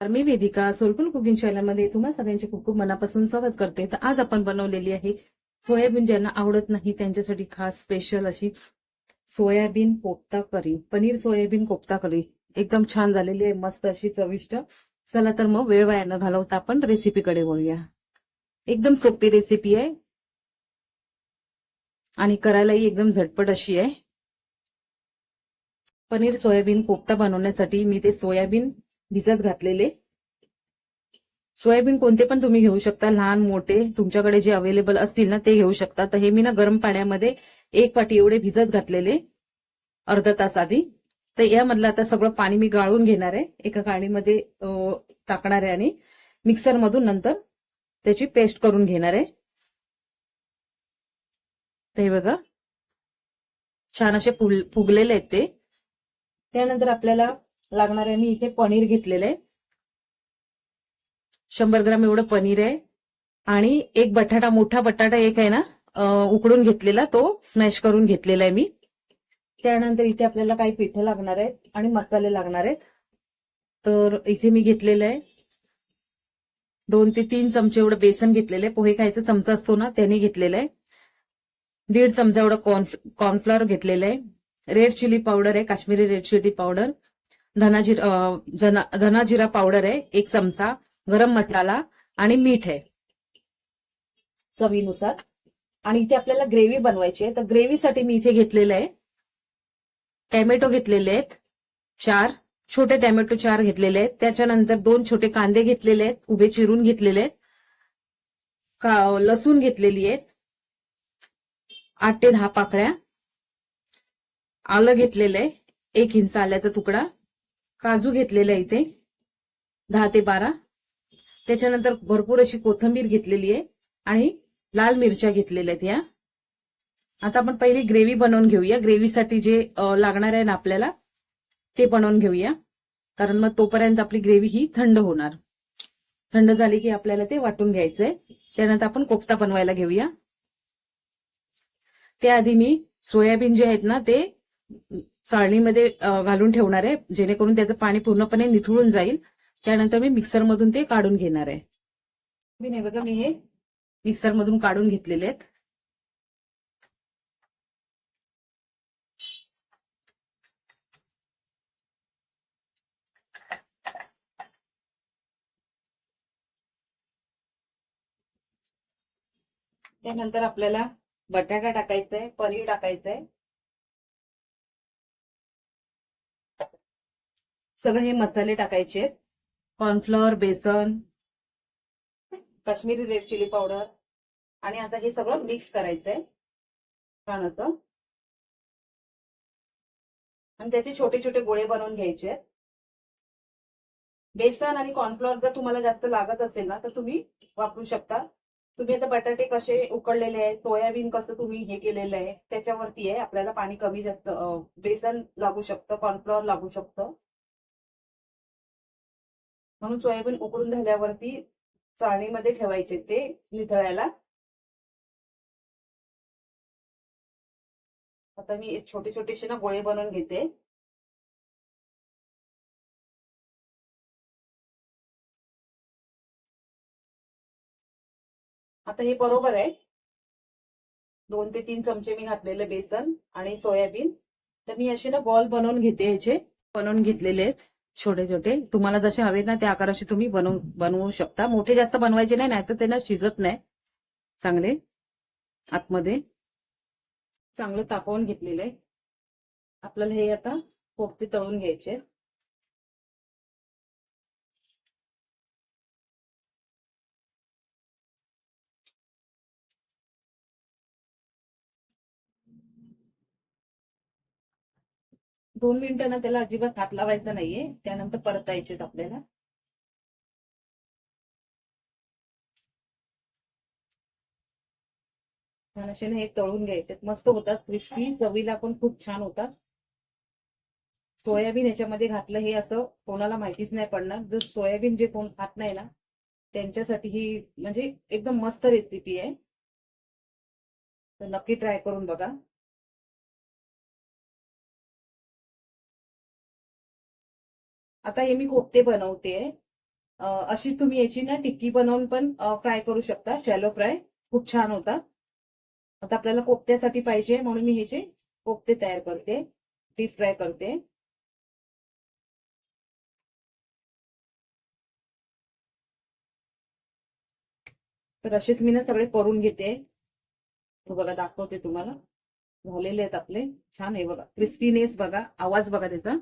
मी Vedika soulful cooking चॅनलमध्ये तुम्हा सगळ्यांचे खूप खूप मनापासून स्वागत करते. तर आज आपण बनवलेली आहे सोयाबीन ज्यांना आवडत नाही त्यांच्यासाठी खास स्पेशल अशी soybean kofta curry. Paneer soybean kofta curry. एकदम छान झालेली आहे मस्त अशी चविष्ट. चला तर मग वेळ वाया न घालवता आपण रेसिपीकडे वळूया. एकदम सोपी रेसिपी आहे. आणि करायलाही एकदम झटपट अशी आहे. पनीर सोयाबीन कोफ्ता बनवण्यासाठी मी ते सोयाबीन भिजत घातलेले. सोयाबीन कोणते पण तुम्ही घेऊ शकता लहान मोठे तुमच्याकडे जे अवेलेबल असतील ना ते घेऊ शकता. तर हे मी ना गरम पाण्यामध्ये एक वाटी एवढे भिजत घातलेले अर्धा तास आधी. तर यामधलं आता सगळं पाणी मी गाळून घेणार आहे. एका गाडीमध्ये टाकणार आहे आणि मिक्सर मधून नंतर त्याची पेस्ट करून घेणार आहे. ते बघा छान असे फुगलेले आहेत ते. त्यानंतर आपल्याला लागणार आहे. मी इथे पनीर घेतलेलं आहे. शंभर ग्राम एवढं पनीर आहे. आणि एक बटाटा मोठा बटाटा एक आहे ना उकडून घेतलेला तो स्मॅश करून घेतलेला आहे मी. त्यानंतर इथे आपल्याला काही पिठं लागणार आहेत आणि मसाले लागणार आहेत. तर इथे मी घेतलेलं आहे. दोन ते तीन चमचे एवढं बेसन घेतलेलं आहे. पोहे खायचा चमचा असतो ना त्याने घेतलेलं आहे. दीड चमचा एवढं कॉर्न कॉर्नफ्लॉवर घेतलेलं आहे. रेड चिली पावडर आहे काश्मीरी रेड चिली पावडर. धनाजीर जना- पावडर आहे एक चमचा गरम मसाला आणि मीठ आहे. चवीनुसार. आणि इथे आपल्याला ग्रेव्ही बनवायची आहे. तर ग्रेव्हीसाठी मी इथे घेतलेलं आहे. टॅमॅटो घेतलेले आहेत चार. छोटे टॅमॅटो चार घेतलेले आहेत. त्याच्यानंतर दोन छोटे कांदे घेतलेले आहेत उभे चिरून घेतलेले आहेत. लसूण घेतलेली आहेत. आठ ते दहा पाकळ्या. आलं घेतलेलं आहे एक इंच आल्याचा तुकडा. काजू घेतलेला आहे इथे. दहा ते बारा. त्याच्यानंतर भरपूर अशी कोथंबीर घेतलेली आहे आणि लाल मिरच्या घेतलेल्या आहेत या. आता आपण पहिली ग्रेव्ही बनवून घेऊया. ग्रेव्हीसाठी जे लागणार आहे ना आपल्याला ते बनवून घेऊया. कारण मग तोपर्यंत आपली ग्रेव्ही ही थंड होणार. थंड झाली की आपल्याला ते वाटून घ्यायचंय. त्यानंतर आपण कोफ्ता बनवायला घेऊया. त्याआधी मी सोयाबीन जे आहेत ना ते चाळणीमध्ये घालून ठेवणार आहे. जेणेकरून त्याचं पाणी पूर्णपणे निथळून जाईल. त्यानंतर मी मिक्सर मधून ते काढून घेणार आहे. मी नाही बघा मी हे मिक्सर मधून काढून घेतलेले आहेत. त्यानंतर आपल्याला बटाटा टाकायचा आहे पनीर टाकायचं सगळे हे मसाले टाकायचे आहेत. कॉर्नफ्लॉवर बेसन काश्मीरी रेड चिली पावडर आणि आता हे सगळं मिक्स करायचंय. छान असं. आणि त्याचे छोटे छोटे गोळे बनवून घ्यायचे आहेत. बेसन आणि कॉर्नफ्लॉवर जर तुम्हाला जास्त लागत असेल ना तर तुम्ही वापरू शकता. तुम्ही आता बटाटे कसे उकडलेले आहेत सोयाबीन कसं तुम्ही हे केलेलं आहे त्याच्यावरती आहे. आपल्याला पाणी कमी जास्त बेसन लागू शकतं कॉर्नफ्लॉवर लागू शकतं. म्हणून सोयाबीन उकडून झाल्यावरती चाळणीमध्ये ठेवायचे ते निथळायला आता मी छोटे छोटेसे ना गोळे बनवून घेते. आता हे बरोबर आहे. दोन ते तीन चमचे मी घातलेले बेसन आणि सोयाबीन. तर मी असे ना बॉल बनवून घेते याचे बनवून घेतलेले आहेत. छोटे छोटे. तुम्हाला जसे हवेत ना त्या आकाराचे तुम्ही बनवू बनवू शकता. मोठे जास्त बनवायचे नाही नाहीतर ते ना शिजत नाही. चांगले. आतमध्ये. चांगलं तापवून घेतलेलं आहे. आपल्याला हे आता पोपते तळून घ्यायचे दोन मिनिटं ना त्याला अजिबात हात लावायचा नाहीये. त्यानंतर परतायचे आपल्याला छान असे ना हे तळून घ्यायचे मस्त होतात. क्रिस्पी चवीला पण खूप छान होतात. सोयाबीन याच्यामध्ये घातलं हे असं कोणाला माहितीच नाही पडणार. जर सोयाबीन जे कोण खात नाही ना त्यांच्यासाठी ही म्हणजे एकदम मस्त रेसिपी आहे. तर नक्की ट्राय करून बघा. आता हे मी कोफ्ते बनवते. अशी तुम्ही याची ना टिक्की बनवून पण फ्राय करू शकता. शॅलो फ्राय खूप छान होतात आता आपल्याला कोफ्त्यासाठी पाहिजे म्हणून मी ह्याचे कोफ्ते तयार करते. डीप फ्राय करते. तर असेच मी ना सगळे करून घेते. बघा दाखवते तुम्हाला. झालेले आहेत आपले. छान आहे बघा. क्रिस्पीनेस बघा. आवाज बघा त्याचा.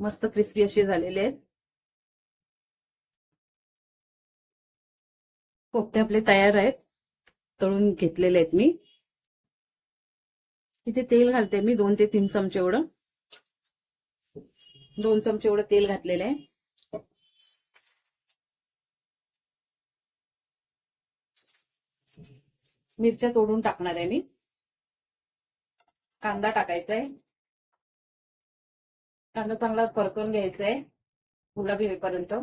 मस्त क्रिस्पी असे झालेले आहेत. कोफ्ते आपले तयार आहेत. तळून घेतलेले आहेत मी. तिथे तेल घालते मी दोन ते तीन चमचे एवढं. दोन चमचे एवढं तेल घातलेलं आहे. मिरच्या तोडून टाकणार आहे मी. कांदा टाकायचा आहे. कांदा चांगला परतून घ्यायचा आहे गुलाबी होईपर्यंत.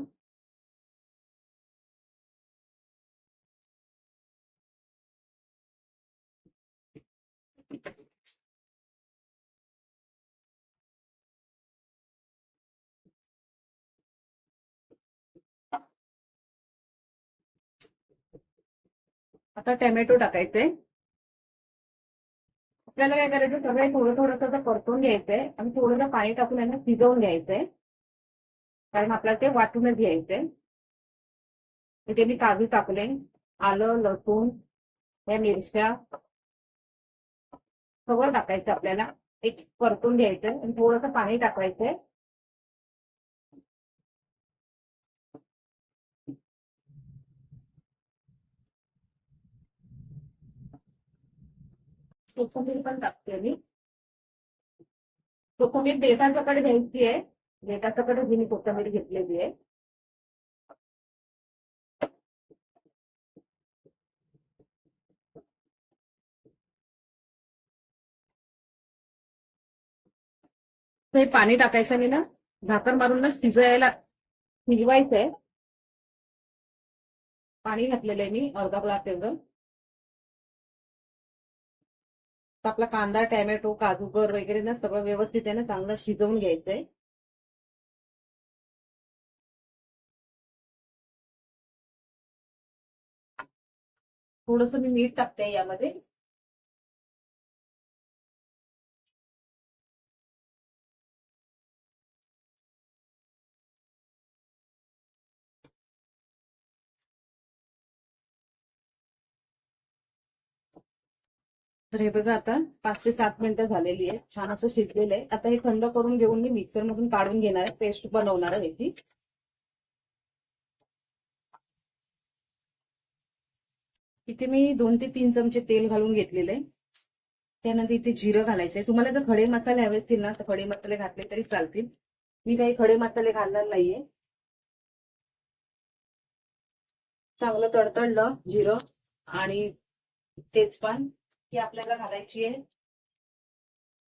आता टॅमॅटो टाकायचे. आपल्याला काय करायचं? सगळं थोडं थोडंसं परतून घ्यायचंय आणि थोडंसं पाणी टाकून यांना शिजवून घ्यायचंय. कारण आपल्याला ते वाटूनच घ्यायचंय. म्हणजे मी काजू टाकले आलं लसूण या मिरच्या. सगळं टाकायचं आपल्याला. एक परतून घ्यायचंय आणि थोडंसं पाणी टाकायचंय. कोथिंबीर पण टाकते मी. कोथिंबीर देशाच्याकडे घ्यायची आहे. देशाच्याकडे जी मी कोथिंबीर घेतलेली आहे. हे पाणी टाकायचं मी ना. झाकण मारूनच शिजवायला शिजायला शिजवायचंय पाणी घातलेलं आहे मी अर्धा ग्लास एवढं. तर आपला कांदा टॅमॅटो काजूगर वगैरे ना सगळं व्यवस्थित आहे ना चांगलं शिजवून घ्यायचंय. थोडस मी मीठ टाकते यामध्ये. तर हे बघा आता पाच ते सात मिनिटं झालेली आहे. छान असं शिजलेलं आहे. आता हे थंड करून घेऊन मी मिक्सर मधून काढून घेणार आहे. पेस्ट बनवणार आहे ती. इथे मी दोन ते तीन चमचे तेल घालून घेतलेले त्यानंतर इथे जिरं घालायचंय तुम्हाला जर खडे मसाले हवे असतील ना तर खडे मसाले घातले तरी चालतील. मी काही खडे मसाले घालणार नाहीये. चांगलं तडतडलं जिरं आणि तेजपान. ही आपल्याला घालायची आहे.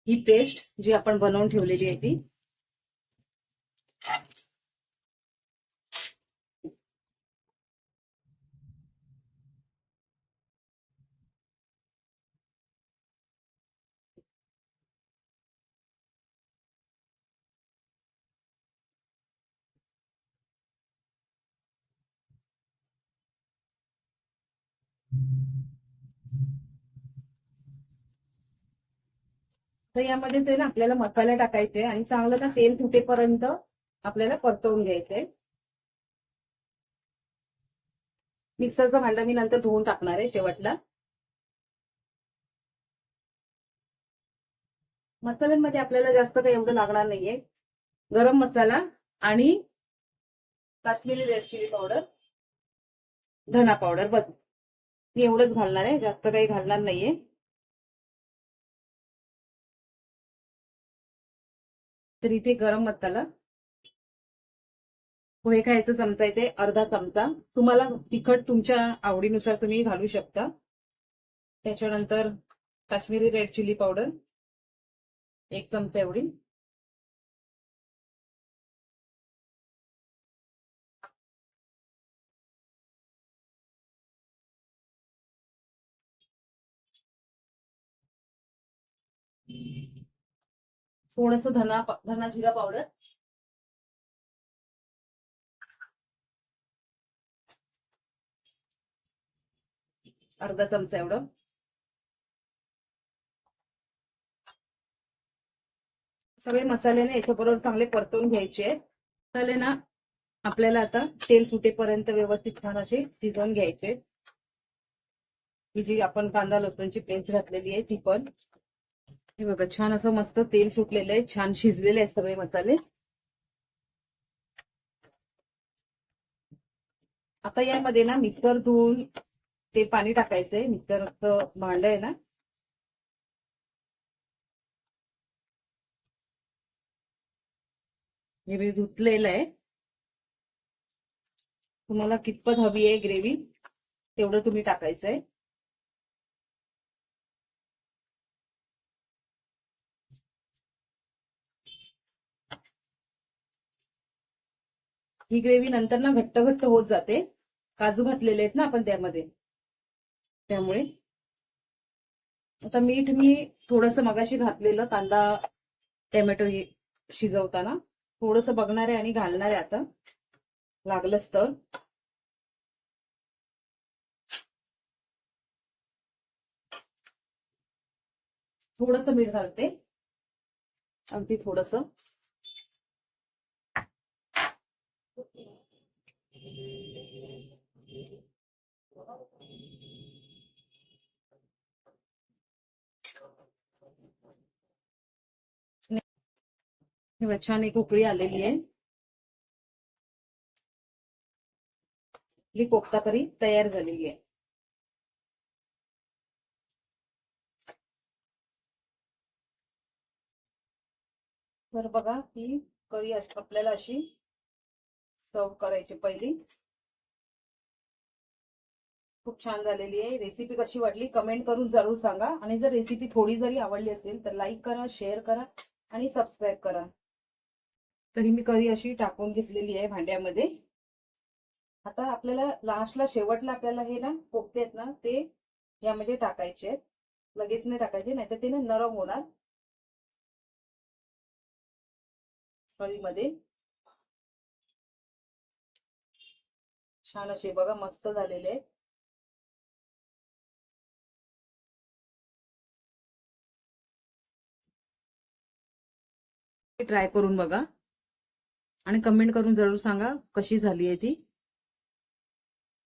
ही पेस्ट जी आपण बनवून ठेवलेली आहे ती. तर यामध्ये ते ना आपल्याला मसाला टाकायचे आणि चांगलं ना तेल तुटेपर्यंत आपल्याला परतवून घ्यायचंय मिक्सरचं भांडं मी नंतर धुवून टाकणार आहे शेवटला. मसाल्यांमध्ये आपल्याला जास्त काही एवढं लागणार नाहीये. गरम मसाला आणि काश्मीरी रेड चिली पावडर धना पावडर बस. मी एवढंच घालणार आहे जास्त काही घालणार नाहीये. तर इथे गरम मसाला. पोहे खायचा चमचा इथे अर्धा चमचा. तुम्हाला तिखट तुमच्या आवडीनुसार तुम्ही घालू शकता. त्याच्यानंतर काश्मीरी रेड चिली पावडर एक चमचा एवढी. थोडस धना धना जिरा पावडर. अर्धा चमचा एवढं. सगळे मसाले ना याच्याबरोबर चांगले परतून घ्यायचे आहेत. मसाले ना आपल्याला आता तेल सुटेपर्यंत व्यवस्थित छान असे शिजवून घ्यायचे ही जी आपण कांदा लसूणची पेस्ट घातलेली आहे ती पण. हे बघा छान असं मस्त तेल सुटलेलं आहे. छान शिजलेले आहेत सगळे मसाले. आता यामध्ये ना मिक्सर धुवून ते पाणी टाकायचंय. मिक्सरचं भांड आहे ना. मी धुतलेलं आहे. तुम्हाला कितपत हवी आहे ग्रेव्ही तेवढं तुम्ही टाकायचंय. ही ग्रेव्ही नंतर ना घट्ट घट्ट होत जाते. काजू घातलेले आहेत ना आपण त्यामध्ये. त्यामुळे. आता मीठ मी थोडस मगाशी घातलेलं कांदा टॅमॅटो शिजवताना. थोडस बघणार आहे आणि घालणार आहे आता. लागलंच तर. थोडस मीठ घालते. अगदी थोडस. बघ, छान एक उकळी आलेली आहे. ही कोफ्ता करी तयार झालेली आहे. तर बघा ही कळी आपल्याला अशी सर्व करायची पहिली. खूप छान झालेली आहे. रेसिपी कशी वाटली कमेंट करून जरूर सांगा. आणि जर रेसिपी थोडी जरी आवडली असेल तर लाईक करा शेअर करा आणि सबस्क्राईब करा. तरी मी करी अशी टाकून घेतलेली आहे भांड्यामध्ये. आता आपल्याला लास्टला शेवटला आपल्याला हे ना कोपते आहेत ना ते यामध्ये टाकायचे आहेत. लगेच नाही टाकायचे नाहीतर ते ना नरम होणार. कढीमध्ये. छान असे बघा मस्त झालेले आहेत. ट्राय करून बघा. आणि कमेंट करून जरूर सांगा कशी झाली आहे ती.